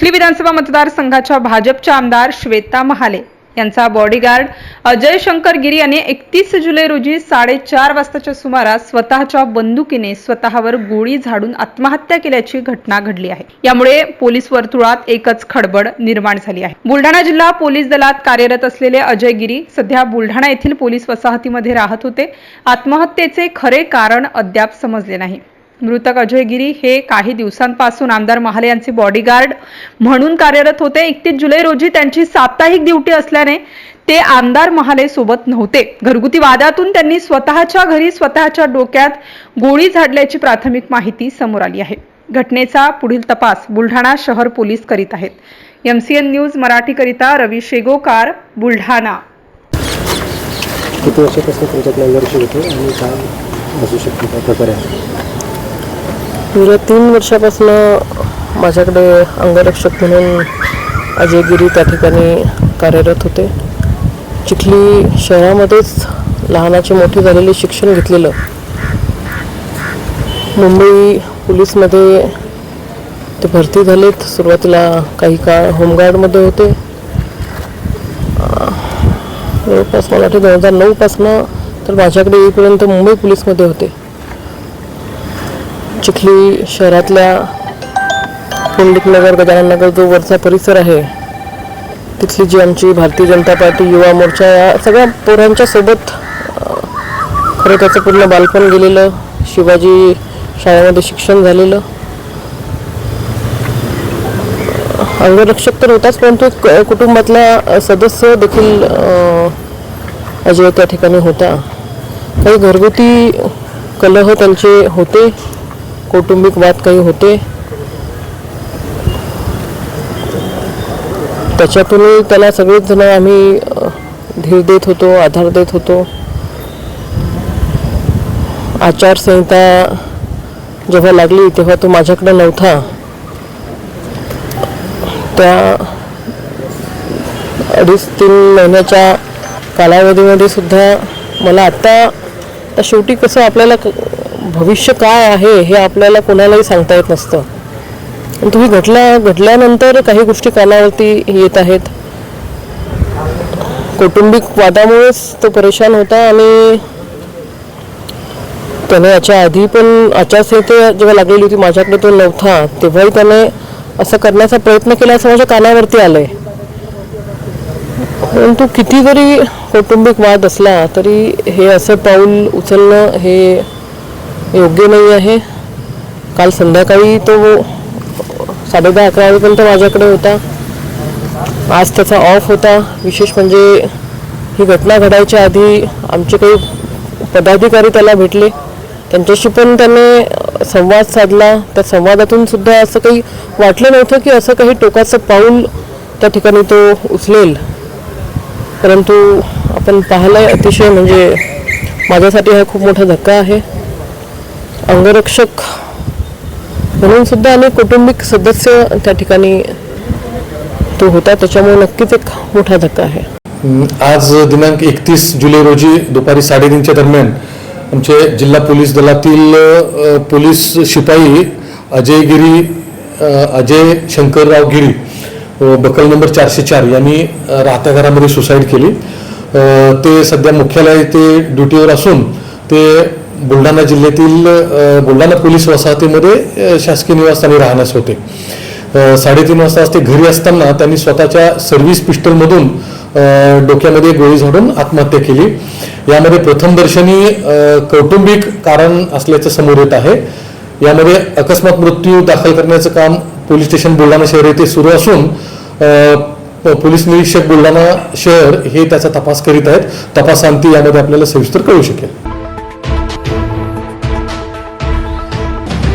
चिखली विधानसभा मतदारसंघाच्या भाजपच्या आमदार श्वेता महाले यांचा बॉडीगार्ड अजय शंकर गिरी यांनी एकतीस जुलै रोजी साडेचार वाजताच्या सुमारास स्वतःच्या बंदुकीने स्वतःवर गोळी झाडून आत्महत्या केल्याची घटना घडली आहे. यामुळे पोलीस वर्तुळात एकच खडबड निर्माण झाली आहे. बुलढाणा जिल्हा पोलीस दलात कार्यरत असलेले अजय गिरी सध्या बुलढाणा येथील पोलीस वसाहतीमध्ये राहत होते. आत्महत्येचे खरे कारण अद्याप समजले नाही. मृतक अजय गिरी हे काही दिवसांपासून आमदार महाले यांचे बॉडीगार्ड म्हणून कार्यरत होते. एकतीस जुलै रोजी त्यांची साप्ताहिक ड्युटी असल्याने ते आमदार महाले सोबत नव्हते. घरगुती वादातून त्यांनी स्वतःच्या घरी स्वतःच्या डोक्यात गोळी झाडल्याची प्राथमिक माहिती समोर आली आहे. घटनेचा पुढील तपास बुलढाणा शहर पोलीस करीत आहेत. एमसीएन न्यूज मराठीकरिता रवी शेगोकार बुलढाणा. किती वर्षापासून तुमच्याकडे अंगरक्षक होते आणि काय असू शकते? काय प्रकारे गेल्या तीन वर्षापासून माझ्याकडे अंगरक्षक म्हणून अजय गिरी त्या ठिकाणी कार्यरत होते. चिखली शहरामध्येच लहानाचे मोठे झालेले शिक्षण घेतलेलं. मुंबई पोलीसमध्ये ते भरती झालेत. सुरुवातीला काही काळ होमगार्डमध्ये होते. जवळपास मला वाटतं दोन हजार नऊपासनं तर माझ्याकडे येईपर्यंत मुंबई पोलीसमध्ये होते. चिखली शहरातल्या पंडितनगर गजाननगर जो वरचा परिसर आहे तिथली जी आमची भारतीय जनता पार्टी युवा मोर्चा या सगळ्या पोरांच्या सोबत खरं त्याचं पूर्ण बालपण गेलेलं शिवाजी शाळेमध्ये शिक्षण झालेलं. अंगरक्षक तर होताच परंतु क- कुटुंबातला सदस्य देखील अजय त्या ठिकाणी होता. काही घरगुती कलह त्यांचे होते. कौटुंबिक वाद काही होते? त्याच्यातून त्याला सगळेच जण आम्ही धीर देत होतो आधार देत होतो. आचारसंहिता जेव्हा लागली तेव्हा तो माझ्याकडे नव्हता. त्या अडीच तीन महिन्याच्या कालावधीमध्ये सुद्धा मला आत्ता आता शेवटी कसं आपल्याला भविष्य काय आहे हे आपल्याला कोणालाही सांगता येत नसतं. पण तुम्ही घडल्या घडल्यानंतर काही गोष्टी कानावरती येत आहेत. कौटुंबिक वादामुळेच तो परेशान होता आणि त्याने याच्या आधी पण आचारसंहिता जेव्हा लागलेली होती माझ्याकडे तो नव्हता तेव्हाही त्याने असं करण्याचा प्रयत्न केला असं माझ्या कानावरती आलंय. परंतु किती जरी कौटुंबिक वाद असला तरी हे असं पाऊल उचलणं हे योग्य नाही आहे. काल संध्याकाळी तो साडेदहा अकरा वाजेपर्यंत माझ्याकडे होता. आज त्याचा ऑफ होता. विशेष म्हणजे ही घटना घडायच्या आधी आमचे काही पदाधिकारी त्याला भेटले. त्यांच्याशी पण त्याने संवाद साधला. त्या संवादातून सुद्धा असं काही वाटलं नव्हतं की असं काही टोकाचं पाऊल त्या ठिकाणी तो उचलेल. परंतु आपण पाहिलं अतिशय म्हणजे माझ्यासाठी हा खूप मोठा धक्का आहे. अंगरक्षक म्हणून सुद्धा अनेक कौटुंबिक सदस्य त्या ठिकाणी तो होता. त्याच्यामुळे नक्कीच एक मोठा धक्का आहे. आज दिनांक एकतीस जुलै रोजी दुपारी साडेतीनच्या दरम्यान आमचे जिल्हा पोलीस दलातील पोलीस शिपाई अजय गिरी अजय शंकरराव गिरी बकल नंबर चारशे चार यांनी राहत्या घरामध्ये सुसाईड केली. ते सध्या मुख्यालय ते ड्युटीवर असून ते बुलढाणा जिल्ह्यातील बुलढाणा पोलीस वसाहतीमध्ये शासकीय निवासस्थानी राहण्यास होते. साडेतीन वाजता ते घरी असताना त्यांनी स्वतःच्या सर्व्हिस पिस्टलमधून डोक्यामध्ये गोळी झाडून आत्महत्या केली. यामध्ये प्रथमदर्शनी कौटुंबिक कारण असल्याचं समोर येत आहे. यामध्ये अकस्मात मृत्यू दाखल करण्याचं काम पोलीस स्टेशन बुलढाणा शहर येथे सुरू असून पोलीस निरीक्षक बुलढाणा शहर हे त्याचा तपास करीत आहेत. तपासांती यामध्ये आपल्याला सविस्तर कळू शकेल.